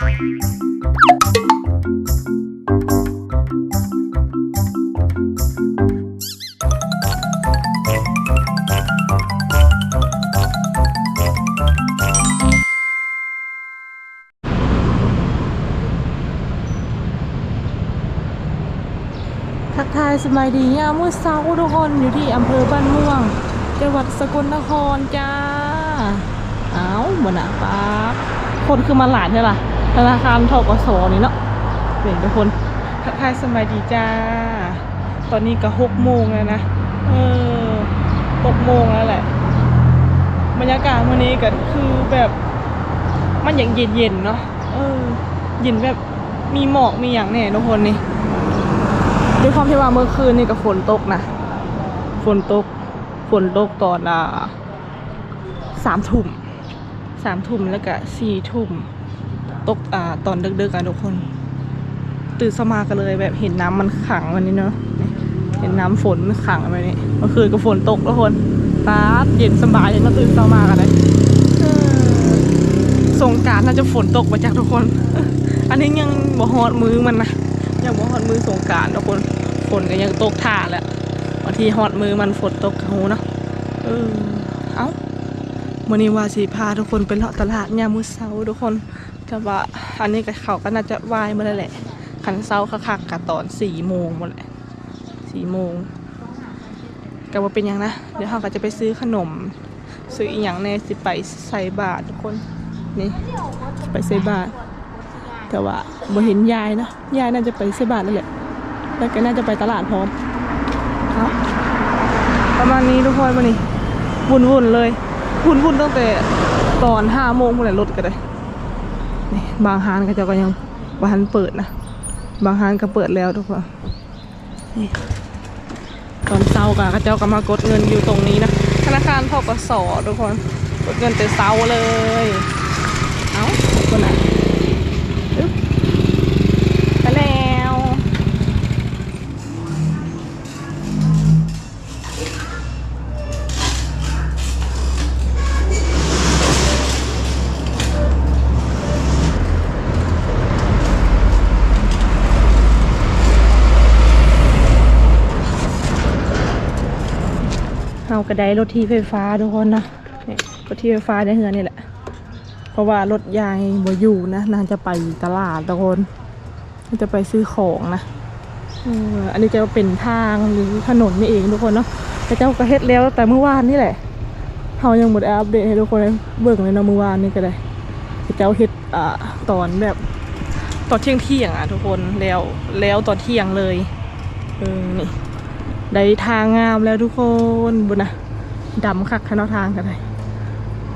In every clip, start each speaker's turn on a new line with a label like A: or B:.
A: ทักทายสบายดียามมื้อเช้าทุกคนอยู่ที่อำเภอบ้านม่วง จังหวัดสกลนครจ้า เอ้าบ่น่ะป้าคนคือมาหลายใช่ล่ะ ธนาคารทกสนี่เนาะเห็นทุกคนทักทายสบายดีจ้า ตอนนี้ก็หกโมงแล้วนะ เออหกโมงแล้วแหละ บรรยากาศวันนี้ก็คือแบบมันอย่างเย็นๆเนาะ เออ เย็นแบบมีหมอกมีอย่างแน่ทุกคนนี่ด้วยความที่ว่าเมื่อคืนนี่ก็ฝนตกนะ ฝนตก ฝนตกตอนอ่าสามทุ่มสามทุ่มแล้วก็สี่ทุ่ม ตกอ่าตอนดึกๆกันทุกคน ตื่นสมากันเลยแบบเห็นน้ำมันขังวันนี้เนาะเห็นน้ำฝนมันขังแบบนี้เมื่อคืนก็ฝนตกทุกคนตาเย็นสบายเลยมาตื่นเช้ามากันเลยสงการน่าจะฝนตกมาจากทุกคน อันนี้ยังบ่ฮอดมือมันนะยังบ่ฮอดมือสงการทุกคนฝนก็ยังตกท่าแหละบางทีฮอดมือมันฝนตกเขาเนาะเออเอ้ามื่อนี้ว่าสีพาทุกคนไปเลาะตลาดยามมื้อเช้าทุกคน แต่ว่าอันนี้ก็เขาก็น่าจะวายมาแล้วแหละคันเช้าคักๆกะตอนสี่โมงหมดแหละสี่โมงก็ว่าเป็นยังนะ เดี๋ยวเขาก็จะไปซื้อขนม ซื้ออีหยังแน่สิไปใส่บาททุกคนนี่ไปใส่บาทแต่ว่าบ่เห็นยายนะยายน่าจะไปใส่บาทนั่นแหละแล้วก็น่าจะไปตลาดพร้อมครับประมาณนี้ทุกคนมานี่วุ่นวุ่นๆเลยวุ่นวุ่นๆตั้งแต่ตอนห้าโมงเมื่อไหร่รถก็ได้ นี่บางฮานก็จะก็ยังบางฮานเปิดนะ บางฮานก็เปิดแล้วทุกคนนี่ตอนเช้าก็เจ้าก็มากดเงินอยู่ตรงนี้นะธนาคารทกสทุกคนกดเงินแต่เช้าเลย เอ้าคนไหน ไดรถที่ไฟฟ้าทุกคนนะนี่รถที่ไฟฟ้าในเฮือนี่แหละ เพราะว่ารถยายบ่อยู่นะนางจะไปตลาดทุกคนจะไปซื้อของนะอันนี้จะเป็นทางหรือถนนนี่เองทุกคนเนาะแต่เจ้าก็เฮ็ดแล้วแต่เมื่อวานนี่แหละเขายังหมดอัปเดตให้ทุกคนเบิ่งเลยนะเมื่อวานนี่ก็ได้แต่เจ้าเฮ็ดอ่าตอนแบบตอนเที่ยงเที่ยงอะทุกคนแล้วแล้วตอนเที่ยงเลยเออนี่ได้ทางงามแล้วทุกคนบุญนะ ดำคักขนาทางกันเลย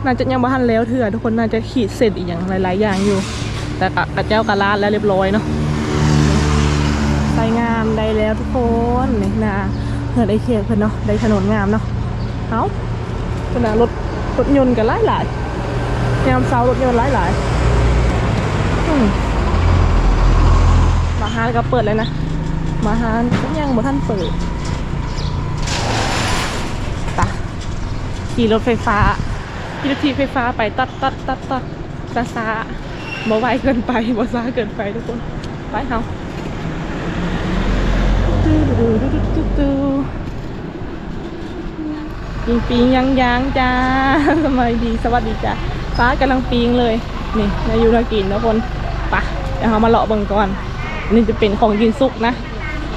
A: น่าจะยังบ้านแล้วเถื่อทุกคนน่าจะขีดเสร็จอีกอย่างหลายๆ อย่างอยู่ แต่กระเจ้ากระลาดแล้วเรียบร้อยเนาะใส่งามได้แล้วทุกคนนี่นะเพื่อได้เขตเพื่อนเนาะได้ถนนงามเนาะเอาเพื่อนนะรถรถยนต์กันหลายหลายๆยามเช้ารถยนต์หลายหลายๆมาฮานก็เปิดเลยนะมาฮานก็ยังบ่ท่านเปิดไปะ ขี่รถไฟฟ้าขี่รถทีไฟฟ้าไปตัดตัดตัดตัดซาซาบ่ไวเกินไปบ่ซาเกินไปทุกคนไปเฮาตู้ดูดูดูดูดูปิงปิงยังยังจ้าสบายดีสวัสดีจ้าฟ้ากำลังปิงเลย นี่นายูนากินทุกคนไปะเดี๋ยวเรามาเลาะเบิ่งก่อน นี่จะเป็นของกินสุกนะ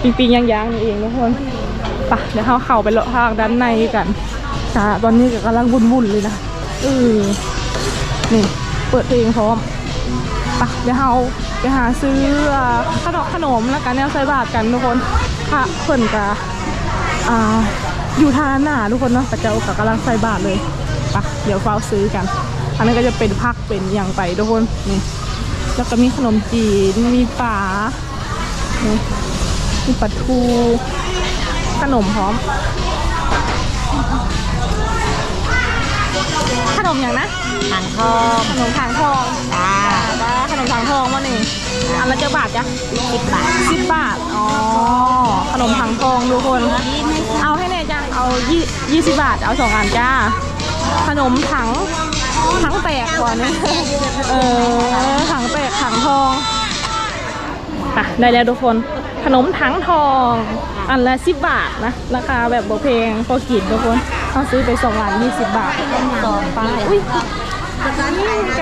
A: ปิงปิงยังยังนี่เองทุกคนไปะเดี๋ยวเราเข้าไปเลาะทางด้านในกัน จ้า ตอนนี้ก็กำลังวุ่นๆเลยนะเออนี่ เปิดเพลงพร้อมไปะเดี๋ยวเราไปหาซื้อขนมขนมแล้วกันแนวใส่บาทกันทุกคนพระเพิ่นกะอ่าอยู่ทานหน้าทุกคนเนาะแต่เจ้าก็กำลังใส่บาทเลยไปะเดี๋ยวเฝ้าซื้อกัน อันนั้นก็จะเป็นพักเป็นอย่างไปทุกคนนี่แล้วก็มีขนมจีนมีปลานี่มีปลาทูขนมพร้อม ขนมอย่างนะ
B: หางทอง
A: ขนมทางทอง
B: จ้า
A: ได้ขนมทางทองมาหนึ่งอันละเจ้าบาทจ้ะ
B: สิบบาท
A: สิบบาทอ๋อขนมทางทองทุกคน เอาให้แน่จ้ะเอายี่ยี่สิบบาทเอาสองอันจ้า ขนมถังถังแตกก่อนนะเออถังแตกถังทได้แล้วทุกคนขนมถังทอง อันละสิบบาทนะ ราคาแบบบ่แพงพอกินทุกคนเขาซื้อไปสองล้านยี่สิบบาทสองป้ายอุ้ยนี่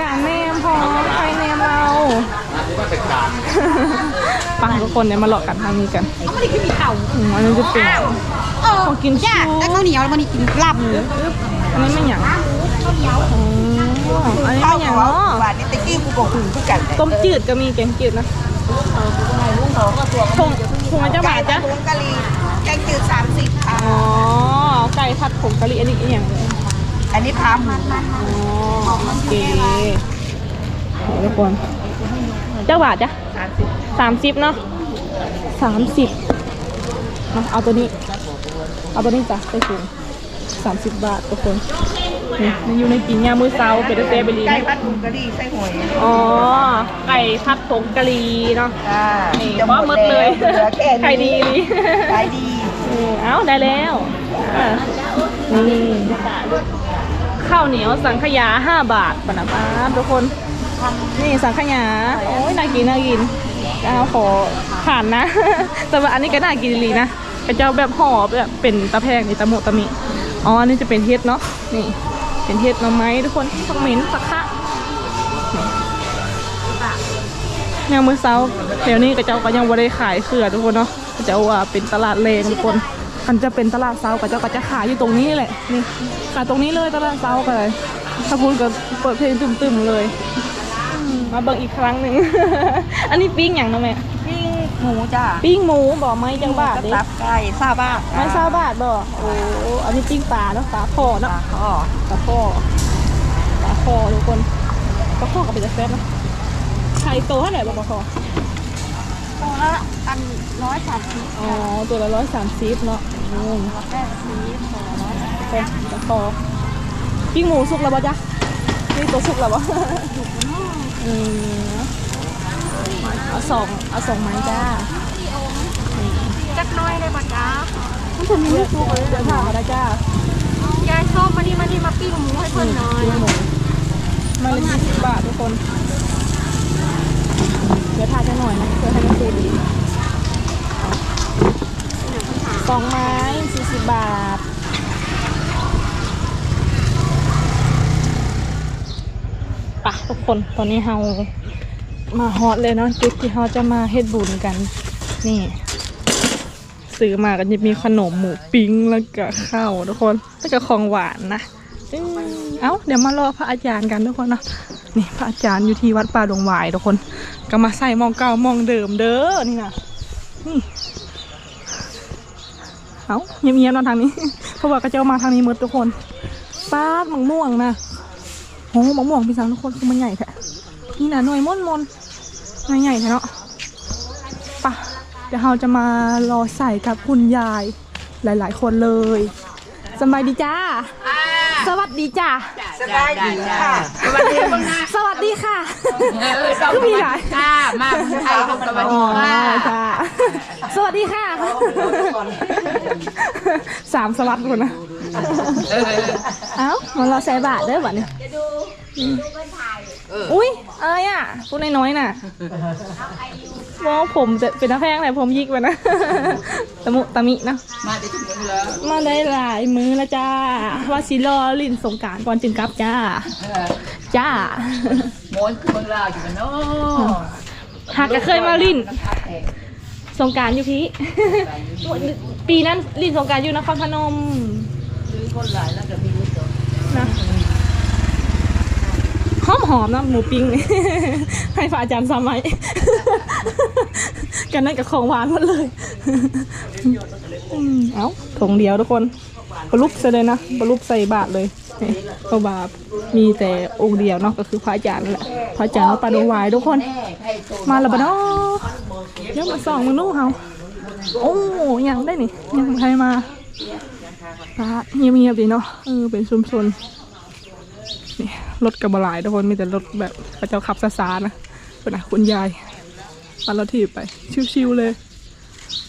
A: การแนมพอใครแนมเราปังทุกคนเนี่ยมาหลอกกันทางนี้กัน
B: ไม่ได้กินข้าว
A: อืมอันนี้จะเป็น
B: เออ
A: ของกิน
B: จ้า
A: ชู
B: แล้วข้าวเหนียวมันนี่กินลาบหมู
A: อันนี้ไม่หยังอ๋ออันนี้ไม่หยังเนาะ
B: หวานนี่ตะกี้กูบอกถึงทุกกันเลย
A: ต้มจืดก็มีแกงจืดนะทง ทงละเจ้าบาทจ้ะ
B: ผงกะหรี่แกงจืดสามสิบค่ะ
A: อ๋อไก่ผัดผงกะหรี่อันนี้อีกอย่างหนึ่ง
B: อันนี้พาหมู
A: อ๋อโอเคทุกคนเจ้าบาทจ้ะ
B: สามสิบ
A: สามสิบเนาะสามสิบมาเอาตัวนี้ เอาตัวนี้จ้ะใส่ถุงสามสิบบาททุกคน นี่มันอยู่ในกินยามือเซาเป็นเซเบลี
B: ไก่
A: นะ
B: ผัดผงกะหรี่ไส้หวย
A: อ๋อ ไก่ผัดผงกะหรี่เนาะ
B: อ่า
A: นี่
B: จะหม
A: ว่า
B: ด
A: หมด
B: แล้
A: เล
B: วยเหลือแค่นี้
A: ไข่ดีเลย
B: ขายดี
A: เออเอ้าได้แล้วอะนี่ข้าวเหนียวสังขยาห้าบาทปะนะป้าทุกคน นี่สังขยา โอ้ยน่ากินน่ากินเอาขอผ่านนะ แต่ว่าอันนี้ก็น่ากินดีนะกระเจ้าแบบห่อแบบเป็นตะแพงนี่ตะโมตะมิ อ๋อ อันนี้จะเป็นเฮ็ดเนาะ นี่ เป็นเฮ็ดหน่อไม้ทุกคนผักเหม็นผักคะนี่ยังมือเช้าเดี๋ยวนี้กระเจ้าก็ยังบ่ได้ขายเขื่อทุกคนเนาะกระเจ้าว่าเป็นตลาดเลงทุกคนมันจะเป็นตลาดเช้ากระเจ้าก็จะขายอยู่ตรงนี้แหละนี่ขายตรงนี้เลยตลาดเช้าก็เลยถ้าพูดก็เปิดเพลงตึมๆเลย มาเบิ่งอีกครั้งหนึ่ง อันนี้ปิ้งอย่างนะแม่
B: หมูจ้า
A: ปิ้งหมูบอกไหมจังบาท
B: กระ
A: ดิ
B: ตับไก่ซาบ้า
A: ไม่ซาบาทบอกโอ้อันนี้ปิ้งปลาเนาะปลาคอเนาะ
B: อ๋อ
A: ปลาคอปลาคอทุกคนปลาคอกับเป็นจะแซ่บเนาะไข่โตเท่าไหร่บอกปลาคอ
B: ตัวละอันร้อยสามสิบ
A: อ๋อตัวละร้อยสามสิบเนาะอืม
B: แปดสิบสองร้อย
A: เป็นปลาคอปิ้งหมูสุกแล้วปะจ๊ะนี่ตัวสุกแล้วปะอืม เอาสองเอาสองไม้จ้า
B: จักน้อยเลยป่ะจ้า
A: เดี๋ยวเดี๋ยวถามมาได้จ้า
B: ยายชอบมานี่มานี่มาปิ้งหมูให้เพื่อนหน่อย
A: หมูมาเลยยี่สิบบาททุกคน เดี๋ยวทานจะหน่อยนะเพื่อให้มันดูดีสองไม้สี่สิบบาทปะทุกคนตอนนี้เฮา มาฮอตเลยเนาะจุดที่เฮาจะมาเฮ็ดบุญกัน นี่ ซื้อมากันจะมีขนมหมูปิ้งแล้วก็ข้าวทุกคนแล้วก็ของหวานนะอเอ้าเดี๋ยวมารอพระอาจารย์กันทุกคนเนาะนี่พระอาจารย์อยู่ที่วัดป่าดงหวายทุกคน ก็มาใส่หมองเก่าหมองเดิมเด้อนี่นะนี่เอ้าเงียบๆนอนทางนี้เพราะว่าก็จะมาทางนี้หมดทุกคนป้าดมังม่วงนะโอ้มังม่วงพี่สังทุกคนคือมันใหญ่แท้ นี่นะหน่วยม่อนมนหน่วยใหญ่แท้เนาะไปะเดี๋ยวเราจะมารอใส่กับคุณยายหลาย ๆ คนเลยสบายดีจ้า สวัสดีจ้า
B: สบายดีค่ะ
C: สวัสดีบ้างนะ
A: สวัสดีค่ะ
C: เออสวัส
A: ก็มี
C: ดี
A: หลาย
C: ค่ะมาเมืองไทยก็สวัส
A: อ๋
C: ดี
A: อ
C: ค่ะ
A: จ้าสวัสดีค่ะ สามสวัสดีคนนะ
C: เออ
A: เอ้ามารอใส่บาทเด้อบัดเนี่ย อุ้ยอะไรอะพูดน้อยๆน่ะว่าผมจะเป็นน้าแพงไหนผมยิกไปนะตะมุตะมินะ
C: มาได้ถึงมือแล้ว
A: มาได้หลายมือแล้วจ้าว่าสิรอลินสงกรารก่อนจึงกลับจ้า
C: เออ
A: จ้า
C: โมนคือเมืองลาวอยู่กันเนาะ
A: หากก็เคยมาลินสงกรารอยู่พี่ปีนั้นลินสงกรารอยู่นครพนม
C: คือคนหลายแล้วก็มีรู้ตัว
A: นะ หอมหอมนะหมูปิ้ง ให้ฝ่าอาจารย์ซ้ำไหมกันนั่นกับของหวานหมดเลยอืมเอ้าถุงเดียวทุกคนบรรลุใส่เลยนะบรรลุใส่บาทเลยนี่เพราะว่ามีแต่องค์เดียวเนาะก็คือพระอาจารย์แหละพระอาจารย์ปาดวายทุกคน
C: มา
A: แล้วปะเนาะเดี๋ยวมาส่องมึงนู่เฮาโอ้ยังได้นี่ยังใครมาพระเงียบๆดีเนาะเออเป็นชุมชน นี่รถกระบะหลายทุกคนมีแต่รถแบบพระเจ้าขับซาๆนะเป็นอะคุณยายปันรถถีบไป ชิวๆเลย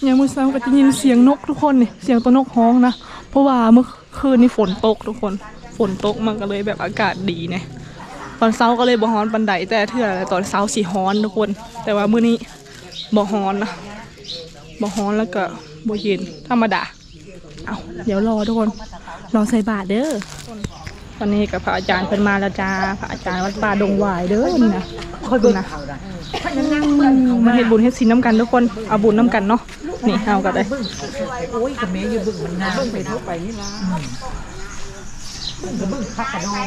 A: ยังมือเช้าก็จะยินเสียงนกทุกคนนี่เสียงตัวนกฮ้องนะเพราะว่าเมื่อคืนนี่ฝนตกทุกคน ฝนตกมันก็เลยแบบอากาศดีเนี่ยตอนเช้าก็เลยบ่ฮ้อนปันไดแต่เถื่อตอนเช้าสีฮ้อนทุกคน แต่ว่ามื้อนี้บ่ฮ้อนนะบ่ฮ้อนแล้วก็บ่เย็นธรรมดาเอาเดี๋ยวรอทุกคนรอใส่บาตรเด้อ ตอนนี้กับพระอาจารย์เพิ่นมาแล้วจ้าพระอาจารย์วัดป่าดงหวายเด้อนี่นะค่อยบุญนะมาเฮ็ดบุญเฮ็ดศีลน้ำกันทุกคนเอาบุญน้ำกันเนาะนี่เอากันเลย
C: โอ้ยกับเมย์อยู่บึ้งมันงามบึ้งไปทั่วไปนี่ละบึ้งพักกระโดด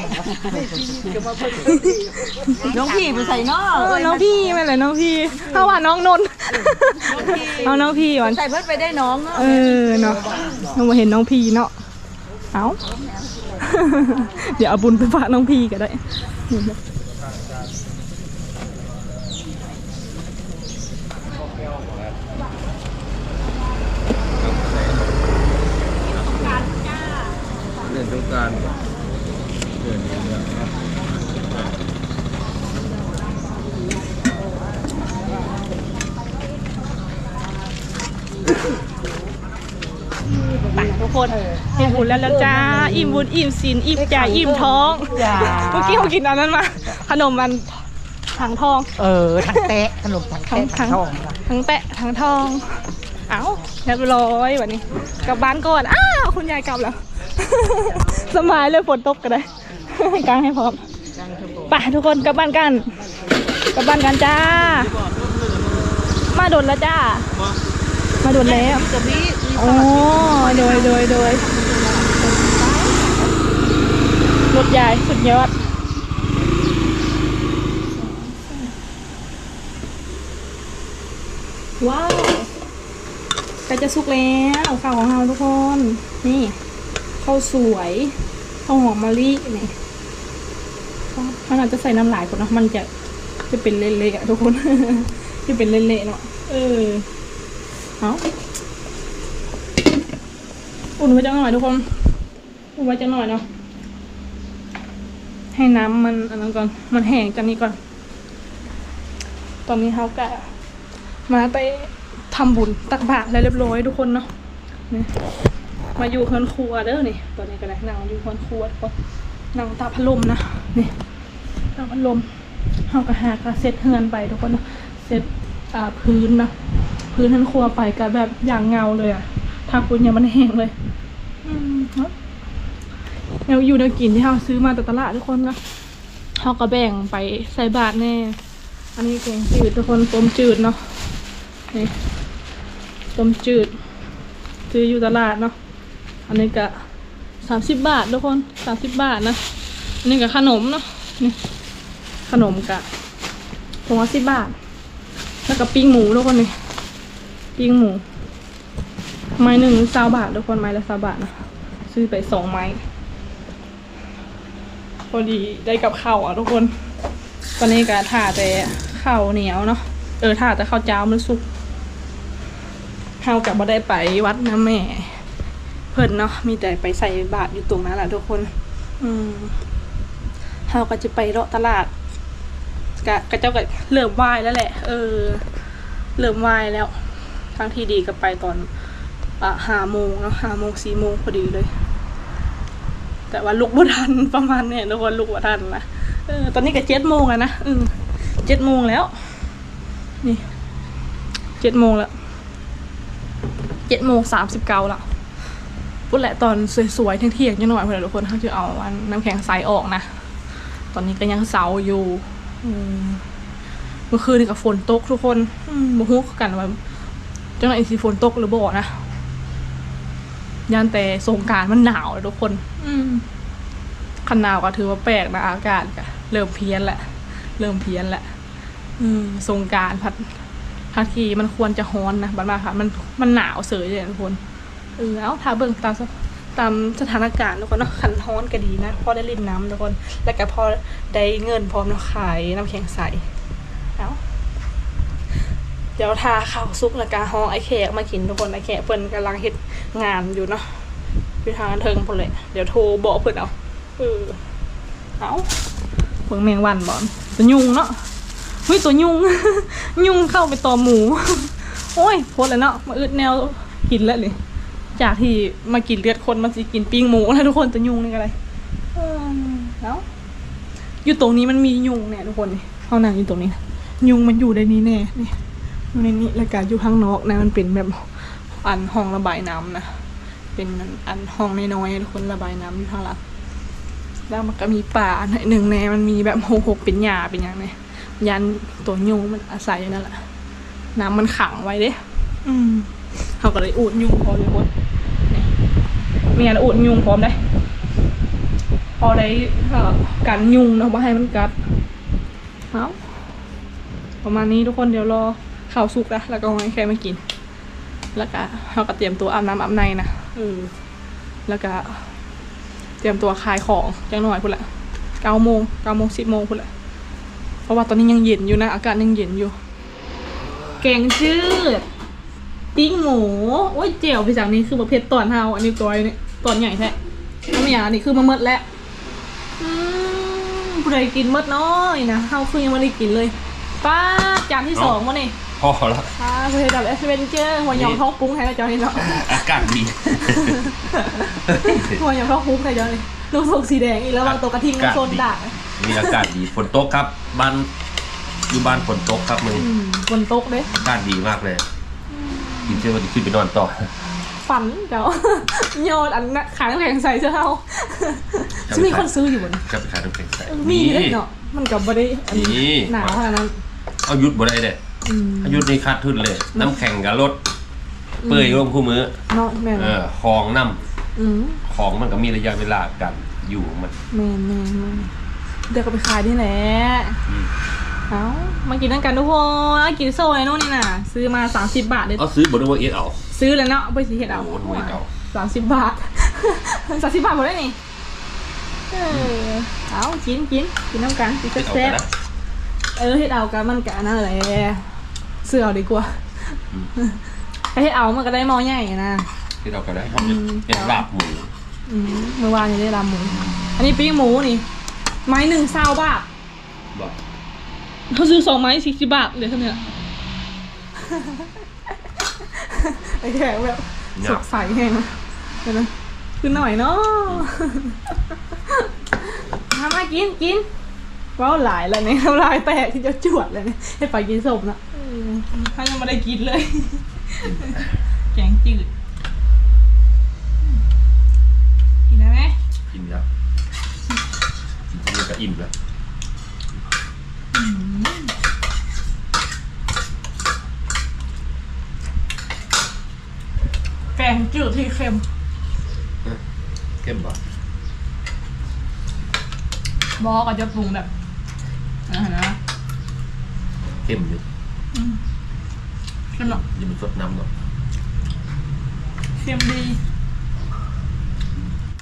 C: น้องพี่ไปใส่นอ
A: เออน้องพี่ไม่เลยน้องพี่เอาว่าน้องนนท์เอาน้องพี่ก่อน
C: ใส่เพิ่นไปได้น้องเนาะ
A: เออเนาะเรามาเห็นน้องพี่เนาะ เอา เดี๋ยวเอาบุญไปฝากน้องพีก็ได้
D: เล่นสงกรารเดินเรื่อง
A: ไปทุกคนอิ่มบุญ แล้วแล้วจ้า อิ่มบุญอิ่มศีลอิ่มใจอิ่มท้อง
C: จ้า
A: เมื่อกี้เขากินอันนั้นมาขนมมันถังทอง
C: เออทั้งแตะขนมทั้ง
A: ทั้ง
C: แตะ
A: ทั้ง
C: ทอง
A: ทั้งแปะทั้งทอง เอ้าเรียบร้อยวันนี้ กลับบ้านก่อน อ้าวคุณยายกลับแล้วสบายเลยฝนตกก็ได้กางให้พร้อมไปทุกคนกลับบ้านกัน กลับบ้านกันจ้า มาโดนแล้วจ้า มาโดนแล้ว
C: จะมี
A: โอ้โดยโดยโดย รถใหญ่สุดยอดว้าวใกล้จะสุกแล้วข้าวของเราทุกคน นี่ข้าวสวยข้าวหอมมะลินี่มันอาจจะใส่น้ำลายก่อนเนะมันจะจะเป็นเละๆอะทุกคน จะเป็นเละๆเนาะเออเอาอุ่นไว้จังหน่อยทุกคนอุ่นไว้จังหน่อยเนาะ ให้น้ำมันอันนั้นก่อน มันแห้งจากนี้ก่อน ตอนนี้เขาก็มาไปทำบุญตักบาตรแล้วเรียบร้อยทุกคนเนาะนี่มาอยู่เฮือนครัวเด้อนี่ตอนนี้ก็ได้นั่งอยู่เฮือนครัวทุกคนนั่งตาพัดลมนะนี่ตาพัดลมเฮาก็หากระเซ็ตเฮือนไปทุกคนเนาะเซ็ตอ่าพื้นนะพื้นเฮือนครัวไปก็แบบอย่างเงาเลยอะทาคุณเนี่ยมันแห้งเลย อืมเนาะแนวอยู่แนวกินที่เฮาซื้อมาจากตลาดทุกคนเนาะเฮาก็แบ่งไปใส่บาตรแน่ อันนี้แกงจืดทุกคนต้มจืดเนาะนี่ต้มจืด ซื้ออยู่ตลาดเนาะอันนี้ก็สามสิบบาททุกคนสามสิบบาทนะอันนี้ก็ขนมเนาะนี่ขนมกะถุงละสิบบาท แล้วก็ปิ้งหมูทุกคนนี่ปิ้งหมู ไม้หนึ่งสาบาททุกคนไม้ละสาบาทนะซื้อไปสองไม้ พอดีได้กับข้าวอะทุกคน ตอนนี้ก็ถ่าแต่ข้าวเหนียวเนาะ เออถ่าแต่ข้าวเจ้ามันสุกเฮาวกับบ่ได้ไปวัดนะแม่ เพิ่นเนาะ มีแต่ไปใส่บาตรอยู่ตรงนั้นแหละทุกคน อืมเฮาก็จะไปเลาะตลาดกะกะเจ้าก็เริ่มไหว้แล้วแหละ เออ เริ่มไหว้แล้วทางที่ดีก็ไปตอนอะห้าโมงเนาะห้าโมงสี่โมงพอดีเลย แต่ว่าลุกบ่ทันประมาณเนี่ยทุกคนลุกบ่ทันนะเออตอนนี้ก็เจ็ดโมงแล้วนะอืมเจ็ดโมงแล้ว นี่เจ็ดโมงแล้วเจ็ดโมงสามสิบเก้าล้วพูดแหละตอนสวยๆเที่ยงๆยังหน่อยเพื่อนทุกคนเขาจะเอาอันน้ำแข็งใสออกนะตอนนี้ก็ยังเสาอยู่เมื่อคืนนี่ก็ฝนตกทุกคนอืมบ่ฮู้คือกันว่าจังไหนสิฝนตกหรือบ่นะ ยานแต่สงกรารมันหนาวเลยทุกคน อืมคันหนาวก็ถือว่าแปลกนะอากาศก็เริ่มเพี้ยนแหละ เริ่มเพี้ยนแหละ อืมสงกรารพัดทักทีมันควรจะฮ้อนนะบัดมาค่ะ มันมันหนาวเสยเลยทุกคนเออเอาถ้าเบิ่งตามสตามสถานการณ์ทุกคนเนาะขันฮ้อนก็ดีนะพอได้ลินน้ำทุกคน แล้วก็พอได้เงินพร้อมเนาะขายน้ำแข็งใสเอาเดี๋ยวทาข้าวซุปแล้วก็ห้องไอแขกมากินทุกคนไอแขกเพิ่นกำลังเฮ็ดงานอยู่เนาะอยู่ทางเทิงพุ่นเลยเดี๋ยวโทรบอกเพิ่นเอาเออเอาเบิ่งแมงวันบอนตัวยุงเนาะเฮ้ยตัวยุง ยุงเข้าไปตอมหมู โอ้ยโพดแล้วเนาะมาอึดแนวกินแล้วเลยจากที่มากินเลือดคนมันสิกินปิ้งหมูแล้วทุกคนตัวยุงนี่อะไรเออแล้วอยู่ตรงนี้มันมียุงเนี่ยทุกคนนี่เขานั่งอยู่ตรงนี้ ยุงมันอยู่ในนี้แน่นี่ อยู่ในนี้แล้วก็อยู่ข้างนอกนะมันเป็นแบบอันห้องระบายน้ำนะเป็นอันห้องน้อยๆทุกคนระบายน้ำอยู่ข้างหลังแล้วมันก็มีป่าหน่อยหนึ่งแน่มันมีแบบหกหกเป็นหญ้าเป็นอย่างไงยันตัวยุงมันอาศัยอยู่นั่นแหละน้ำมันขังไว้เด้อืมเขาก็เลยอูดยุงพอเลยคนนี่มีงานอูดยุงพร้อมได้พอได้เอ่อกันยุงเนาะว่าให้มันกัดเอาประมาณนี้ทุกคนเดี๋ยวรอ ข้าวสุกนะแล้วก็เอาให้แค่มากิน แล้วก็เราก็เตรียมตัวอาบน้ำอาบในนะเออแล้วก็เตรียมตัวขายของจังหน่อยพุ่นละเก้าโมงเก้าโมงสิบโมงพุ่นละเพราะว่าตอนนี้ยังเย็นอยู่นะ อากาศยังเย็นอยู่ แกงจืดปิ้งหมูโอ้ยเจียวพี่จังนี่คือประเภทตอนเฮาอันนี้ตัวนี้ตอนใหญ่แท้น้ำยานนี้คือมาเมดแล้วอืมผู้ใดกินเมดน้อยนะเฮาคือยังไม่ได้กินเลยป้าจานที่สองวะนี่
D: พอแล้ว
A: ป้าเคยดับเอสเวนเจอร์หัวหยองท้องปุ้งไทยนะจอยเนาะ
D: อากาศดี
A: หัวหยองท้องปุ้งไทยจอยนี่ลูกศกสีแดงอีกแล้ววางตัวกระทิงมันโซนด่าง
D: มีอากาศดีฝนตกครับบ้านอยู่บ้านฝนตกครับมึง
A: อืมบนโต๊ะเด้
D: อากาศดีมากเลยกินเชื่อว่าจะขึ้นไปนอนต่อ
A: ฝันเจ้าโยนอันน่ะขายน้ำแข็งใส่เจ้าจะมีคนซื้ออยู่บน
D: จะไปขายน้ำแข็งใส
A: มีเลยเนาะมันกับบริอันนี้
D: นี่
A: หนาวขนาดนั้น
D: เอายุดบ่ได้เด้
A: อืม
D: เอายุดนี่คัดทุนเลย น้ำแข็งกับรถ เปื่อยร่วมคู่มือ
A: เนาะแม่น
D: เออของน้
A: อืมำ
D: ของมันก็มีระยะเวลากันอยู่มัน
A: แม่นแม่นแม่นเดี๋ยวก็ไปขายนี่แหละ
D: อืม
A: เอ้ามากินนั่นกันทุกคนเอากินโซ่ไอ้นู่นนี่น่ะ ซื้อมาสามสิบบาทเลย
D: เอาซื้อบริวารเอสเอา
A: ซื้อแล้วเนาะเอาไปสีเห็ดเอา
D: โอ้โหเฮ็ดเอา
A: สามสิบบาทสามสิบบาทหมดได้นี่ เออเอากินกินกินน้ำกันกิน
D: เอสเอา
A: แซ่
D: กัน
A: บ
D: นะ
A: ๆ เออเห็ดเอากันมันกะนั่นแหละเสื้อเอาดีกว่า
D: อืม
A: ไอเห็ดเอามันก็ได้หมอใหญ่นะ
D: เอสเอากันได้
A: อืม
D: เป็นลาบหมู
A: อืมเมื่อวานนี้ได้ลาหมู อันนี้ปิ้งหมูนี่ ไม้หนึ่งเศร้าบาท
D: บอก
A: เขาซื้อสองไม้สี่สิบบาทเหลยเท่านี้ไอ้แขกแบบสดใสแห้งนะเดี๋ยวนะคือหน่อยเนาะมามากินกิน ว้าวหลายแล้วเนี่ยน้ำลายแตกที่จะจวดเลยเนี่ยให้ไปกินสมนะถ้ายังไม่ได้กินเลย แกงจืด กินได้ไหม
D: กินแล้วกินแล้วก็อิ่มแล้ว
A: แกงจืดที่เค็ม
D: เข้มบ่
A: บอกก็จะปรุงแบบนะนะ
D: เข้มอยู่
A: เค็มหรอก
D: อยังมันสดน้ำหรอก
A: เค็มดี
D: อ